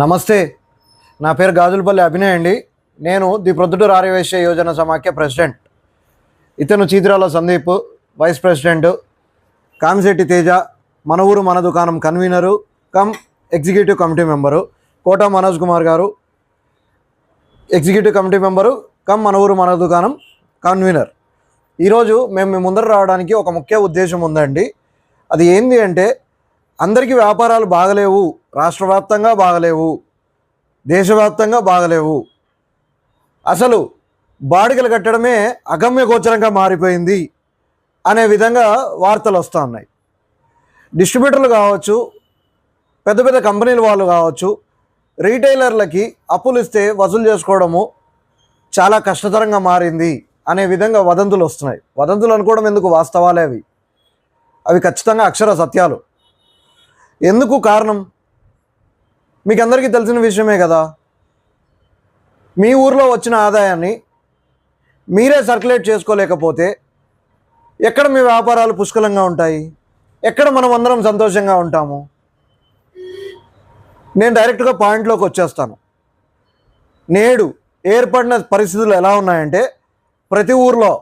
నమస్తే. నా పేరు గాజులపల్లి అభినయ్ అండి. నేను ది ప్రొద్దుటూరు ఆర్యవేశ్య యోజన సమాఖ్య ప్రెసిడెంట్. ఇతను చీతిరాల సందీప్ వైస్ ప్రెసిడెంట్. కామిశెట్టి తేజ మన ఊరు మన దుకాణం convener. Cum executive committee member. Kota Manoj Kumar garu executive committee member. Come మన ఊరు మన దుకాణం కన్వీనర్. ఈరోజు మేము మీ ముందర రావడానికి ఒక ముఖ్య ఉద్దేశం ఉందండి. అది ఏంది అంటే అందరికీ వ్యాపారాలు బాగలేవు. రాష్ట్ర వ్యాప్తంగా బాగలేవు దేశవ్యాప్తంగా బాగలేవు. అసలు బాడిగలు కట్టడమే అగమ్య గోచరంగా మారిపోయింది అనే విధంగా వార్తలు వస్తూ ఉన్నాయి. డిస్ట్రిబ్యూటర్లు కావచ్చు పెద్ద పెద్ద కంపెనీల వాళ్ళు కావచ్చు రీటైలర్లకి అప్పులు ఇస్తే వసూలు చేసుకోవడము చాలా కష్టతరంగా మారింది అనే విధంగా వదంతులు వస్తున్నాయి. వదంతులు అనుకోవడం ఎందుకు? వాస్తవాలే అవి. అవి ఖచ్చితంగా అక్షర సత్యాలు. ఎందుకు కారణం? మీకు అందరికీ తెలిసిన విషయమే కదా? మీ ఊర్లో వచ్చిన ఆదాయాన్ని మీరే సర్క్యులేట్ చేసుకోలేకపోతే ఎక్కడ మీ వ్యాపారాలు పుష్కలంగా ఉంటాయి? ఎక్కడ మనం అందరం సంతోషంగా ఉంటాము? నేను డైరెక్ట్గా పాయింట్లోకి వచ్చేస్తాను. నేడు ఏర్పడిన పరిస్థితులు ఎలా ఉన్నాయంటే ప్రతి ఊర్లో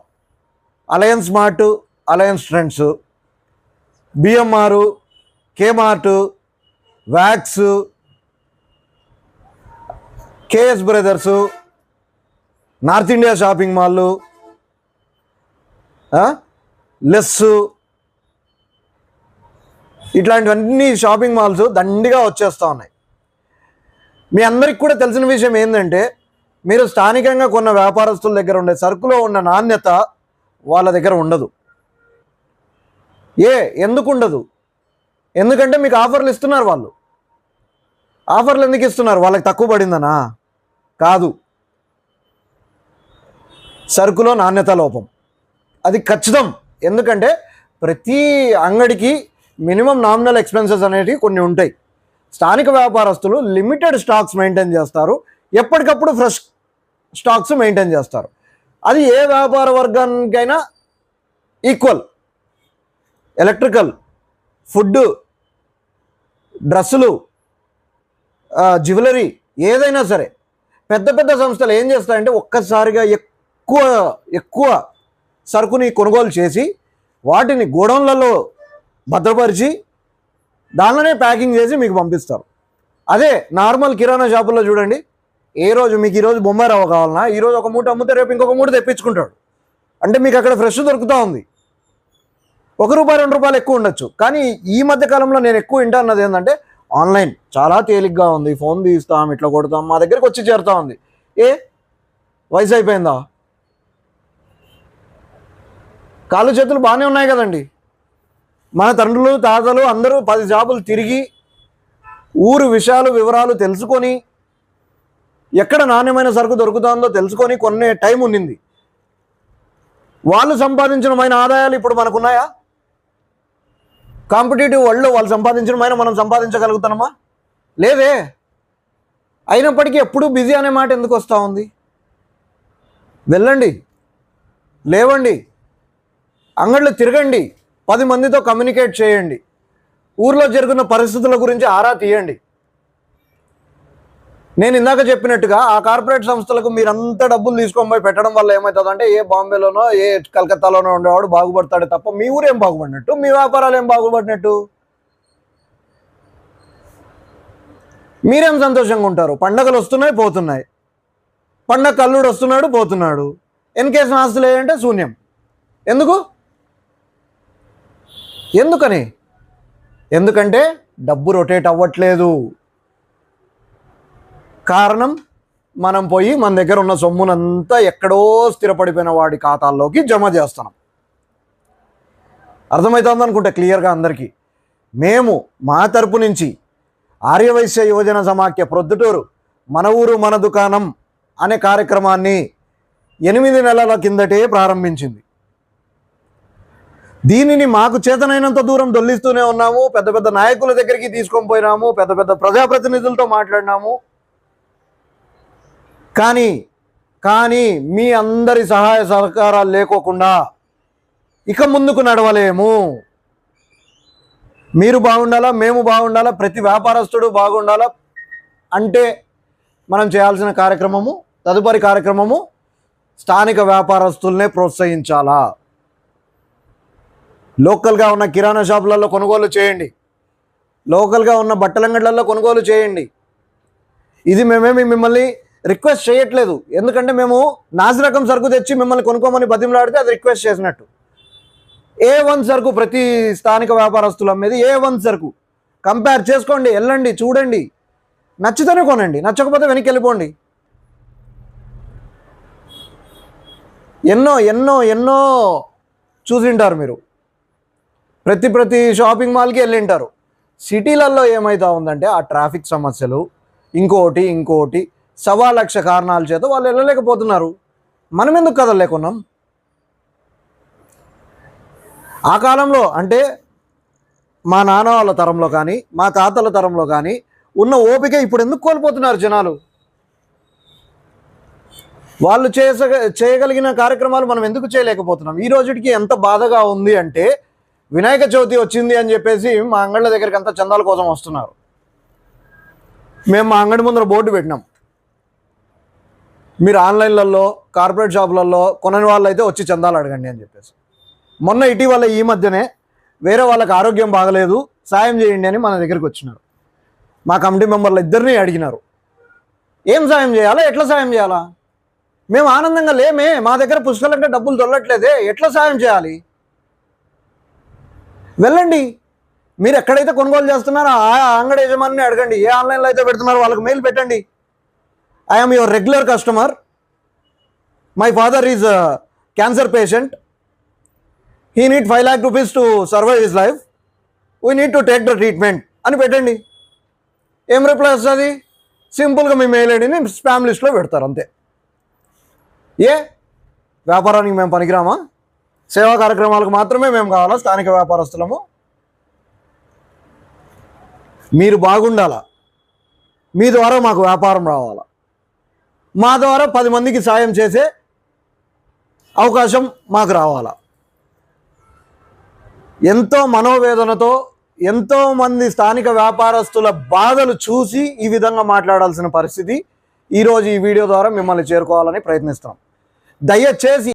alliance mart alliance trends BMR K mart wax KS brothers north India shopping మాల్లు లెస్సు ఇట్లాంటివన్నీ షాపింగ్ మాల్స్ దండిగా వచ్చేస్తూ ఉన్నాయి. మీ అందరికి కూడా తెలిసిన విషయం ఏంటంటే మీరు స్థానికంగా కొన్న వ్యాపారస్తుల దగ్గర ఉండే సరుకులో ఉన్న నాణ్యత వాళ్ళ దగ్గర ఉండదు. ఏ ఎందుకు ఉండదు? ఎందుకంటే మీకు ఆఫర్లు ఇస్తున్నారు వాళ్ళు. ఆఫర్లు ఎందుకు ఇస్తున్నారు? వాళ్ళకి తక్కువ పడిందనా? కాదు. సరుకులో నాణ్యత లోపం. అది ఖచ్చితం. ఎందుకంటే ప్రతి అంగడికి మినిమం నామినల్ ఎక్స్పెన్సెస్ అనేటివి కొన్ని ఉంటాయి. స్థానిక వ్యాపారస్తులు లిమిటెడ్ స్టాక్స్ మెయింటైన్ చేస్తారు. ఎప్పటికప్పుడు ఫ్రెష్ స్టాక్స్ మెయింటైన్ చేస్తారు. అది ఏ వ్యాపార వర్గానికైనా ఈక్వల్. ఎలక్ట్రికల్ ఫుడ్ డ్రెస్సులు జ్యువెలరీ ఏదైనా సరే పెద్ద పెద్ద సంస్థలు ఏం చేస్తాయంటే ఒక్కసారిగా ఎక్కువ ఎక్కువ సరుకుని కొనుగోలు చేసి వాటిని గోడౌన్లలో భద్రపరిచి దానిలోనే ప్యాకింగ్ చేసి మీకు పంపిస్తారు. అదే నార్మల్ కిరాణా షాపుల్లో చూడండి ఏ రోజు మీకు ఈరోజు బొంబాయి రవ్వ కావాలన్నా ఈరోజు ఒక మూట అమ్మితే రేపు ఇంకొక మూట తెప్పించుకుంటాడు. అంటే మీకు అక్కడ ఫ్రెష్ దొరుకుతూ ఉంది. ఒక రూపాయి రెండు రూపాయలు ఎక్కువ ఉండొచ్చు. కానీ ఈ మధ్య కాలంలో నేను ఎక్కువ వింటా అన్నది ఏంటంటే ఆన్లైన్ చాలా తేలిగ్గా ఉంది. ఫోన్ తీస్తాం ఇట్లా కొడతాం మా దగ్గరికి వచ్చి చేరుతా ఉంది. ఏ? వయసు అయిపోయిందా? కాళ్ళు చేతులు బాగానే ఉన్నాయి కదండి. మన తండ్రులు తాతలు అందరూ పది జాబులు తిరిగి ఊరు విషయాలు వివరాలు తెలుసుకొని ఎక్కడ నాణ్యమైన సరుకు దొరుకుతుందో తెలుసుకొని కొనే టైం ఉండింది. వాళ్ళు సంపాదించినమైన ఆదాయాలు ఇప్పుడు మనకున్నాయా? కాంపిటేటివ్ వరల్డ్లో వాళ్ళు సంపాదించడం అయినా మనం సంపాదించగలుగుతున్నామా? లేదే అయినప్పటికీ ఎప్పుడూ బిజీ అనే మాట ఎందుకు వస్తూ ఉంది? వెళ్ళండి. లేవండి. అంగళ్ళు తిరగండి. పది మందితో కమ్యూనికేట్ చేయండి. ఊర్లో జరుగుతున్న పరిస్థితుల గురించి ఆరా తీయండి. నేను ఇందాక చెప్పినట్టుగా ఆ కార్పొరేట్ సంస్థలకు మీరంతా డబ్బులు తీసుకొని పోయి పెట్టడం వల్ల ఏమవుతుందంటే ఏ బాంబేలోనో ఏ కలకత్తాలోనో ఉండేవాడు బాగుపడతాడు తప్ప మీ ఊరేం బాగుపడినట్టు? మీ వ్యాపారాలు ఏం బాగుపడినట్టు? మీరేం సంతోషంగా ఉంటారు? పండగలు వస్తున్నాయి పోతున్నాయి. పండగ కల్లుడు వస్తున్నాడు పోతున్నాడు. ఎన్కేసిన ఆస్తులు ఏంటంటే శూన్యం. ఎందుకు? ఎందుకని? ఎందుకంటే డబ్బు రొటేట్ అవ్వట్లేదు. కారణం మనం పోయి మన దగ్గర ఉన్న సొమ్మునంతా ఎక్కడో స్థిరపడిపోయిన వాడి ఖాతాల్లోకి జమ చేస్తున్నాం. అర్థమవుతుంది అనుకుంటా క్లియర్గా అందరికీ. మేము మా తరపు నుంచి ఆర్యవైశ్య యువజన సమాఖ్య ప్రొద్దుటూరు మన ఊరు మన దుకాణం అనే కార్యక్రమాన్ని ఎనిమిది నెలల కిందటే ప్రారంభించింది. దీనిని మాకు చేతనైనంత దూరం దొల్లిస్తూనే ఉన్నాము. పెద్ద పెద్ద నాయకుల దగ్గరికి తీసుకొని పోయినాము. పెద్ద పెద్ద ప్రజాప్రతినిధులతో మాట్లాడినాము. కానీ కానీ మీ అందరి సహాయ సహకారాలు లేకోకుండా ఇక ముందుకు నడవలేము. మీరు బాగుండాలా మేము బాగుండాలా ప్రతి వ్యాపారస్తుడు బాగుండాలా అంటే మనం చేయాల్సిన కార్యక్రమము తదుపరి కార్యక్రమము స్థానిక వ్యాపారస్తుల్నే ప్రోత్సహించాలా. లోకల్గా ఉన్న కిరాణా షాపులలో కొనుగోలు చేయండి. లోకల్గా ఉన్న బట్టలంగడ్లలో కొనుగోలు చేయండి. ఇది మేమేమి మిమ్మల్ని రిక్వెస్ట్ చేయట్లేదు. ఎందుకంటే మేము నాసి రకం సరుకు తెచ్చి మిమ్మల్ని కొనుక్కోమని బతిమలాడితే అది రిక్వెస్ట్ చేసినట్టు. ఏ వన్ సరుకు ప్రతి స్థానిక వ్యాపారస్తులు అమ్మేది ఏ వన్ సరుకు. కంపేర్ చేసుకోండి వెళ్ళండి చూడండి. నచ్చితేనే కొనండి నచ్చకపోతే వెనక్కి వెళ్ళిపోండి. ఎన్నో ఎన్నో ఎన్నో చూసింటారు మీరు. ప్రతి ప్రతి షాపింగ్ మాల్కి వెళ్ళింటారు సిటీలలో ఏమవుతా ఉందంటే ఆ ట్రాఫిక్ సమస్యలు ఇంకోటి ఇంకోటి సవా లక్ష కారణాల చేత వాళ్ళు వెళ్ళలేకపోతున్నారు. మనం ఎందుకు కదలేకున్నాం ఆ కాలంలో అంటే మా నాన్న వాళ్ళ తరంలో కానీ మా తాతల తరంలో కానీ ఉన్న ఓపిక ఇప్పుడు ఎందుకు కోల్పోతున్నారు జనాలు? వాళ్ళు చేస చేయగలిగిన కార్యక్రమాలు మనం ఎందుకు చేయలేకపోతున్నాం? ఈ రోజుకి ఎంత బాధగా ఉంది అంటే వినాయక చవితి వచ్చింది అని చెప్పేసి మా అంగళ్ళ దగ్గరికి అంతా చందాల కోసం వస్తున్నారు. మేము మా అంగడి ముందర బోర్డు పెట్టినాం. మీరు ఆన్లైన్లలో కార్పొరేట్ షాపులలో కొనని వాళ్ళు అయితే వచ్చి చందాలు అడగండి అని చెప్పేసి. మొన్న ఇటీవల ఈ మధ్యనే వేరే వాళ్ళకి ఆరోగ్యం బాగలేదు సాయం చేయండి అని మన దగ్గరికి వచ్చినారు. మా కమిటీ మెంబర్లు ఇద్దరిని అడిగినారు. ఏం సాయం చేయాలా? ఎట్లా సాయం చేయాలా? మేము ఆనందంగా లేమే మా దగ్గర పుస్తకాలంటే డబ్బులు దొరలట్లేదే ఎట్లా సాయం చేయాలి? వెళ్ళండి. మీరు ఎక్కడైతే కొనుగోలు చేస్తున్నారో ఆ అంగడి యజమాని అడగండి ఏ ఆన్లైన్లో అయితే పెడుతున్నారో వాళ్ళకి మెయిల్ పెట్టండి. I'm your regular customer my father is cancer patient he need five lakh rupees to survive his life we need to take the treatment అని పెట్టండి. ఏం రిప్లై వస్తుంది? సింపుల్గా మీ మెయిల్ ఐడిని స్పామ్ లిస్ట్లో పెడతారు అంతే. ఏ? వ్యాపారానికి మేము పనికిరామా? సేవా కార్యక్రమాలకు మాత్రమే మేము కావాలా? స్థానిక వ్యాపారస్తులము? మీరు బాగుండాలా? మీ ద్వారా మాకు వ్యాపారం రావాలా? మా ద్వారా పది మందికి సాయం చేసే అవకాశం మాకు రావాలా? ఎంతో మనోవేదనతో ఎంతో మంది స్థానిక వ్యాపారస్తుల బాధలు చూసి ఈ విధంగా మాట్లాడాల్సిన పరిస్థితి ఈరోజు ఈ వీడియో ద్వారా మిమ్మల్ని చేరుకోవాలని ప్రయత్నిస్తాం దయచేసి